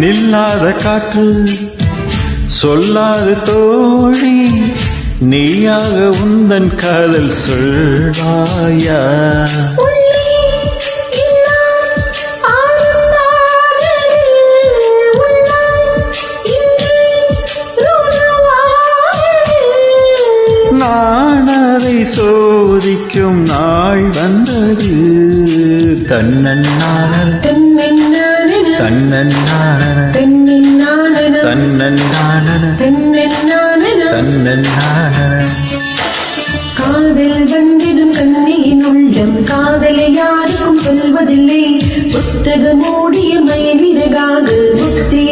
நில்லாத காற்று சொல்லாத தோழி நீயாக உந்தன் காதல் சொல்வாயா? உள்ளே சோதிக்கும் நாள் வந்தது. தன்னன்னான தன்னன் தன்னன்னான தன்னன்னான தன்னன்னான காதல் வந்திடும் கண்ணியின் உள்ளம் காதலை யாருக்கும் சொல்வதில்லை. புத்தகம் மூடிய மயிலிறகாக புத்தி மறைப்பாய் தெரிவதில்லை